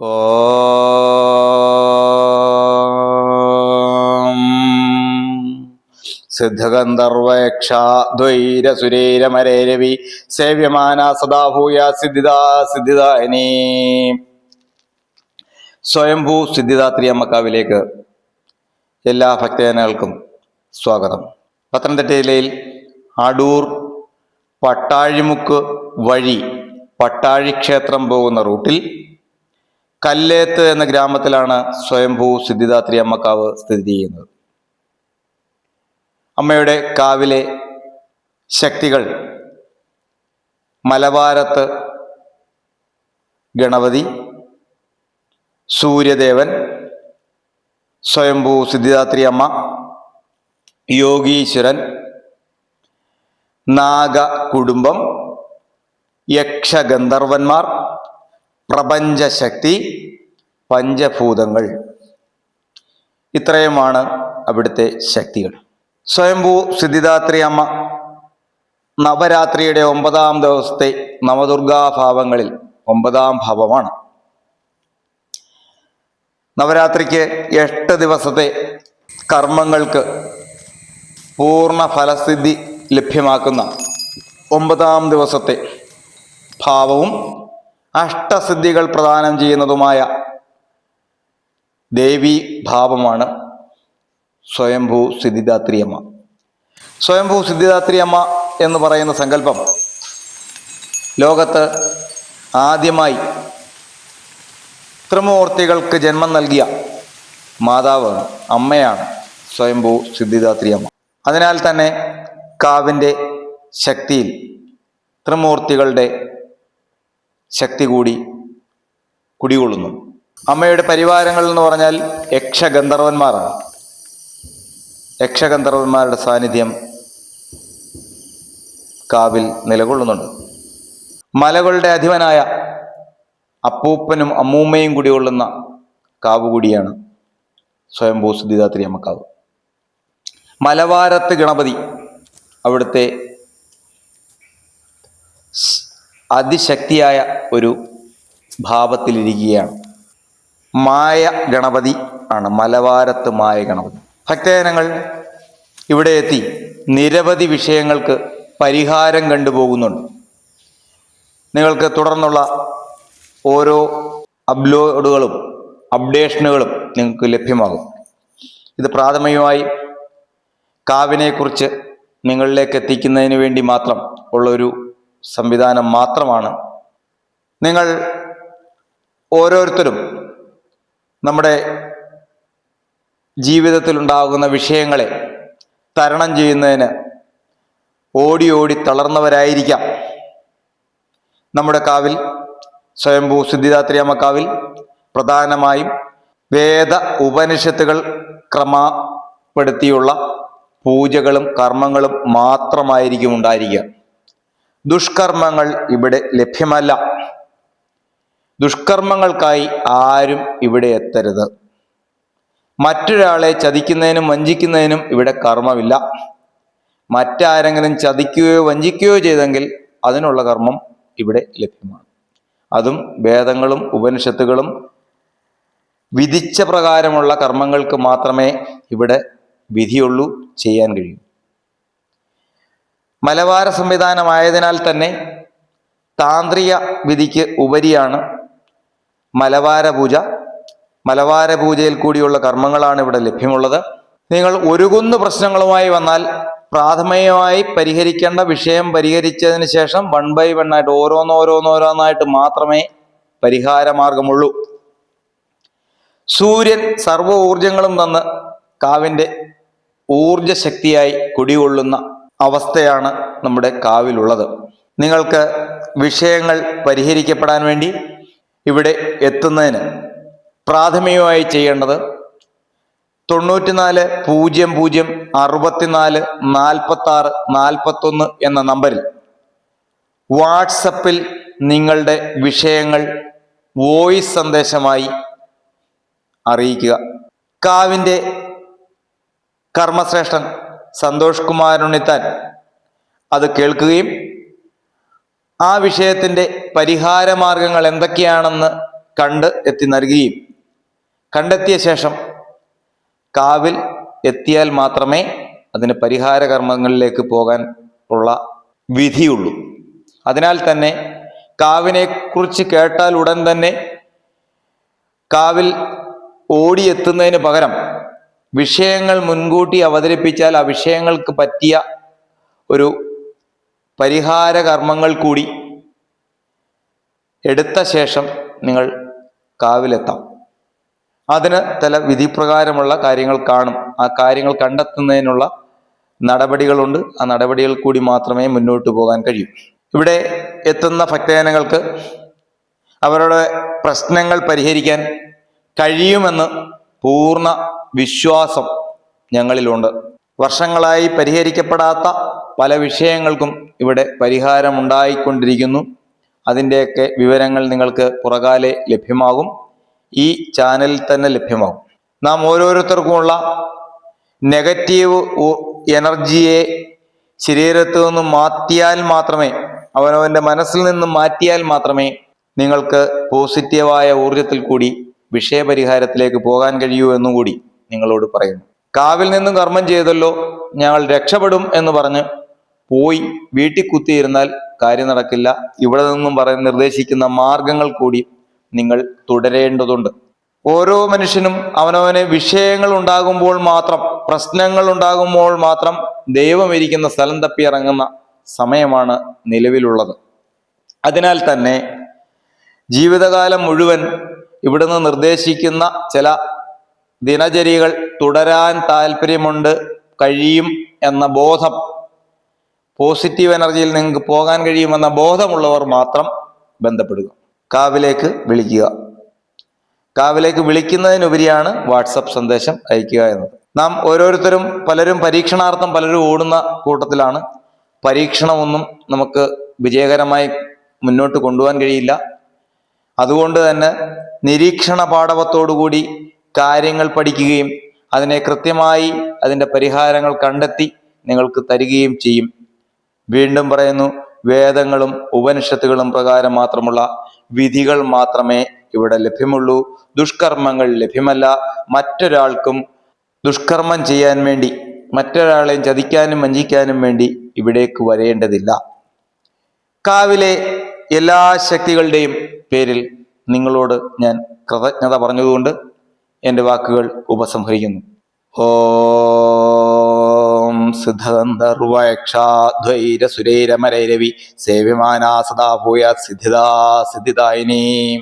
ഓം. സിദ്ധഗന്ധർവക്ഷാദ്വൈരസുരേരമരേരവി സേവ്യമാന സദാ ഭൂയ സിദ്ധിദാ സിദ്ധിദായനീ സ്വയംഭൂ സിദ്ധിദാത്രി അമ്മക്കാവിലേക്ക് എല്ലാ ഭക്തജനങ്ങൾക്കും സ്വാഗതം. പത്തനംതിട്ട ജില്ലയിൽ അടൂർ പട്ടാഴിമുക്ക് വഴി പട്ടാഴി ക്ഷേത്രം പോകുന്ന റൂട്ടിൽ കല്ലേത്ത് എന്ന ഗ്രാമത്തിലാണ് സ്വയംഭൂ സിദ്ധിദാത്രി അമ്മക്കാവ് സ്ഥിതി ചെയ്യുന്നത്. അമ്മയുടെ കാവിലെ ശക്തികൾ മലബാരത്ത് ഗണപതി സൂര്യദേവൻ സ്വയംഭൂ സിദ്ധിദാത്രി അമ്മ യോഗീശ്വരൻ നാഗ കുടുംബം യക്ഷഗന്ധർവന്മാർ പ്രപഞ്ചശക്തി പഞ്ചഭൂതങ്ങൾ. ഇത്രയുമാണ് അവിടുത്തെ ശക്തികൾ. സ്വയംഭൂ സിദ്ധിദാത്രി അമ്മ നവരാത്രിയുടെ ഒമ്പതാം ദിവസത്തെ നവദുർഗാഭാവങ്ങളിൽ ഒമ്പതാം ഭാവമാണ്. നവരാത്രിക്ക് എട്ട് ദിവസത്തെ കർമ്മങ്ങൾക്ക് പൂർണ ഫലസിദ്ധി ലഭ്യമാക്കുന്ന ഒമ്പതാം ദിവസത്തെ ഭാവവും അഷ്ടസിദ്ധികൾ പ്രദാനം ചെയ്യുന്നതുമായ ദേവി ഭാവമാണ് സ്വയംഭൂ സിദ്ധിദാത്രിയമ്മ. സ്വയംഭൂ സിദ്ധിദാത്രിയമ്മ എന്ന് പറയുന്ന സങ്കല്പം ലോകത്ത് ആദ്യമായി ത്രിമൂർത്തികൾക്ക് ജന്മം നൽകിയ മാതാവ് അമ്മയാണ് സ്വയംഭൂ സിദ്ധിദാത്രിയമ്മ. അതിനാൽ തന്നെ കാവിന്റെ ശക്തിയിൽ ത്രിമൂർത്തികളുടെ ശക്തി കൂടി കുടികൊള്ളുന്നു. അമ്മയുടെ പരിവാരങ്ങൾ എന്ന് പറഞ്ഞാൽ യക്ഷഗന്ധർവന്മാരാണ്. യക്ഷഗന്ധർവന്മാരുടെ സാന്നിധ്യം കാവിൽ നിലകൊള്ളുന്നുണ്ട്. മലകളുടെ അധിപനായ അപ്പൂപ്പനും അമ്മൂമ്മയും കുടികൊള്ളുന്ന കാവ് കൂടിയാണ് സ്വയംഭൂ സിദ്ധിദാത്രി അമ്മക്കാവ്. മലവാരത്ത് ഗണപതി അവിടുത്തെ അതിശക്തിയായ ഒരു ഭാവത്തിലിരിക്കുകയാണ്. മായ ഗണപതി ആണ് മലവാരത്ത് മായ ഗണപതി. ഭക്തജനങ്ങൾ ഇവിടെ എത്തി നിരവധി വിഷയങ്ങൾക്ക് പരിഹാരം കണ്ടുപോകുന്നുണ്ട്. നിങ്ങൾക്ക് തുടർന്നുള്ള ഓരോ അപ്ലോഡുകളും അപ്ഡേഷനുകളും നിങ്ങൾക്ക് ലഭ്യമാകും. ഇത് പ്രാഥമികമായി കാവിനെക്കുറിച്ച് നിങ്ങളിലേക്ക് എത്തിക്കുന്നതിന് വേണ്ടി മാത്രം ഉള്ളൊരു സംവിധാനം മാത്രമാണ്. നിങ്ങൾ ഓരോരുത്തരും നമ്മുടെ ജീവിതത്തിൽ ഉണ്ടാകുന്ന വിഷയങ്ങളെ തരണം ചെയ്യുന്നതിന് ഓടി ഓടി തളർന്നവരായിരിക്കാം. നമ്മുടെ കാവിൽ സ്വയംഭൂ സിദ്ധിദാത്രിയമ്മ കാവിൽ പ്രധാനമായും വേദ ഉപനിഷത്തുകൾ ക്രമപ്പെടുത്തിയുള്ള പൂജകളും കർമ്മങ്ങളും മാത്രമായിരിക്കും ഉണ്ടായിരിക്കുക. ദുഷ്കർമ്മങ്ങൾ ഇവിടെ ലഭ്യമല്ല. ദുഷ്കർമ്മങ്ങൾക്കായി ആരും ഇവിടെ എത്തരുത്. മറ്റൊരാളെ ചതിക്കുന്നതിനും വഞ്ചിക്കുന്നതിനും ഇവിടെ കർമ്മമില്ല. മറ്റാരെങ്കിലും ചതിക്കുകയോ വഞ്ചിക്കുകയോ ചെയ്തെങ്കിൽ അതിനുള്ള കർമ്മം ഇവിടെ ലഭ്യമാണ്. അതും വേദങ്ങളും ഉപനിഷത്തുകളും വിധിച്ച പ്രകാരമുള്ള കർമ്മങ്ങൾക്ക് മാത്രമേ ഇവിടെ വിധിയുള്ളൂ ചെയ്യാൻ കഴിയൂ. മലബാര സംവിധാനമായതിനാൽ തന്നെ താന്ത്രിക വിധിക്ക് ഉപരിയാണ് മലബാര പൂജ. മലബാര പൂജയിൽ കൂടിയുള്ള കർമ്മങ്ങളാണ് ഇവിടെ ലഭ്യമുള്ളത്. നിങ്ങൾ ഒരു കുന്ന് പ്രശ്നങ്ങളുമായി വന്നാൽ പ്രാഥമികമായി പരിഹരിക്കേണ്ട വിഷയം പരിഹരിച്ചതിന് ശേഷം വൺ ബൈ വൺ ആയിട്ട് ഓരോന്നോരോന്നോരോന്നായിട്ട് മാത്രമേ പരിഹാരമാർഗമുള്ളൂ. സൂര്യൻ സർവ ഊർജങ്ങളും തന്ന് കാവിന്റെ ഊർജശക്തിയായി കുടികൊള്ളുന്ന അവസ്ഥയാണ് നമ്മുടെ കാവിലുള്ളത്. നിങ്ങൾക്ക് വിഷയങ്ങൾ പരിഹരിക്കപ്പെടാൻ വേണ്ടി ഇവിടെ എത്തുന്നതിന് പ്രാഥമികമായി ചെയ്യേണ്ടത് തൊണ്ണൂറ്റിനാല് പൂജ്യം പൂജ്യം അറുപത്തിനാല് നാൽപ്പത്തി ആറ് നാൽപ്പത്തൊന്ന് എന്ന നമ്പറിൽ വാട്സപ്പിൽ നിങ്ങളുടെ വിഷയങ്ങൾ വോയിസ് സന്ദേശമായി അറിയിക്കുക. കാവിന്റെ കർമ്മശ്രേഷ്ഠൻ സന്തോഷ് കുമാരുണ്ണിത്താൻ അത് കേൾക്കുകയും ആ വിഷയത്തിന്റെ പരിഹാര മാർഗങ്ങൾ എന്തൊക്കെയാണെന്ന് കണ്ട് എത്തി നൽകുകയും കണ്ടെത്തിയ ശേഷം കാവിൽ എത്തിയാൽ മാത്രമേ അതിന് പരിഹാര കർമ്മങ്ങളിലേക്ക് പോകാൻ ഉള്ള വിധിയുള്ളൂ. അതിനാൽ തന്നെ കാവിനെ കുറിച്ച് കേട്ടാൽ ഉടൻ തന്നെ കാവിൽ ഓടിയെത്തുന്നതിന് പകരം വിഷയങ്ങൾ മുൻകൂട്ടി അവതരിപ്പിച്ചാൽ ആ വിഷയങ്ങൾക്ക് പറ്റിയ ഒരു പരിഹാര കർമ്മങ്ങൾ കൂടി എടുത്ത ശേഷം നിങ്ങൾ കാവിലെത്താം. അതിന് തല വിധിപ്രകാരമുള്ള കാര്യങ്ങൾ കാണും. ആ കാര്യങ്ങൾ കണ്ടെത്തുന്നതിനുള്ള നടപടികളുണ്ട്. ആ നടപടികൾ കൂടി മാത്രമേ മുന്നോട്ട് പോകാൻ കഴിയൂ. ഇവിടെ എത്തുന്ന ഭക്തജനങ്ങൾക്ക് അവരുടെ പ്രശ്നങ്ങൾ പരിഹരിക്കാൻ കഴിയുമെന്ന് പൂർണ വിശ്വാസം ഞങ്ങളിലുണ്ട്. വർഷങ്ങളായി പരിഹരിക്കപ്പെടാത്ത പല വിഷയങ്ങൾക്കും ഇവിടെ പരിഹാരമുണ്ടായിക്കൊണ്ടിരിക്കുന്നു. അതിന്റെയൊക്കെ വിവരങ്ങൾ നിങ്ങൾക്ക് പുറകാലെ ലഭ്യമാകും. ഈ ചാനലിൽ തന്നെ ലഭ്യമാകും. നാം ഓരോരുത്തർക്കുമുള്ള നെഗറ്റീവ് എനർജിയെ ശരീരത്തു നിന്നും മാറ്റിയാൽ മാത്രമേ അവനവന്റെ മനസ്സിൽ നിന്നും മാറ്റിയാൽ മാത്രമേ നിങ്ങൾക്ക് പോസിറ്റീവായ ഊർജത്തിൽ കൂടി വിഷയപരിഹാരത്തിലേക്ക് പോകാൻ കഴിയൂ എന്നും കൂടി നിങ്ങളോട് പറയുന്നു. കാവിൽ നിന്നും കർമ്മം ചെയ്തല്ലോ ഞങ്ങൾ രക്ഷപ്പെടും എന്ന് പറഞ്ഞ് പോയി വീട്ടിൽ കുത്തിയിരുന്നാൽ കാര്യം നടക്കില്ല. ഇവിടെ നിന്നും പറയുന്ന നിർദ്ദേശിക്കുന്ന മാർഗങ്ങൾ കൂടി നിങ്ങൾ തുടരേണ്ടതുണ്ട്. ഓരോ മനുഷ്യനും അവനവന് വിഷയങ്ങൾ ഉണ്ടാകുമ്പോൾ മാത്രം പ്രശ്നങ്ങൾ ഉണ്ടാകുമ്പോൾ മാത്രം ദൈവം ഇരിക്കുന്ന സ്ഥലം തപ്പി ഇറങ്ങുന്ന സമയമാണ് നിലവിലുള്ളത്. അതിനാൽ തന്നെ ജീവിതകാലം മുഴുവൻ ഇവിടുന്ന് നിർദ്ദേശിക്കുന്ന ചില ദിനചര്യകൾ തുടരാൻ താല്പര്യമുണ്ട് കഴിയും എന്ന ബോധം പോസിറ്റീവ് എനർജിയിൽ നിങ്ങൾക്ക് പോകാൻ കഴിയുമെന്ന ബോധമുള്ളവർ മാത്രം ബന്ധപ്പെടുക. കാവിലേക്ക് വിളിക്കുക. കാവിലേക്ക് വിളിക്കുന്നതിനുപരിയാണ് വാട്സപ്പ് സന്ദേശം അയക്കുക എന്നത്. നാം ഓരോരുത്തരും പലരും പരീക്ഷണാർത്ഥം പലരും ഓടുന്ന കൂട്ടത്തിലാണ്. പരീക്ഷണമൊന്നും നമുക്ക് വിജയകരമായി മുന്നോട്ട് കൊണ്ടുപോകാൻ കഴിയില്ല. അതുകൊണ്ട് തന്നെ നിരീക്ഷണ പാഠവത്തോടുകൂടി കാര്യങ്ങൾ പഠിക്കുകയും അതിനെ കൃത്യമായി അതിന്റെ പരിഹാരങ്ങൾ കണ്ടെത്തി നിങ്ങൾക്ക് തരികയും ചെയ്യും. വീണ്ടും പറയുന്നു വേദങ്ങളും ഉപനിഷത്തുകളും പ്രകാരം മാത്രമുള്ള വിധികൾ മാത്രമേ ഇവിടെ ലഭ്യമുള്ളൂ. ദുഷ്കർമ്മങ്ങൾ ലഭ്യമല്ല. മറ്റൊരാൾക്കും ദുഷ്കർമ്മം ചെയ്യാൻ വേണ്ടി മറ്റൊരാളെയും ചതിക്കാനും വഞ്ചിക്കാനും വേണ്ടി ഇവിടേക്ക് വരേണ്ടതില്ല. കാവിലെ എല്ലാ ശക്തികളുടെയും പേരിൽ നിങ്ങളോട് ഞാൻ കൃതജ്ഞത പറഞ്ഞതുകൊണ്ട് എന്റെ വാക്കുകൾ ഉപസംഹരിക്കുന്നു. ഓം സിദ്ധഗന്ധർവക്ഷാദ്വൈര സുരൈരമരൈരവി സേവ്യമാനാ സദാ ഭൂയാ സിദ്ധിദാ സിദ്ധിദായിനീ.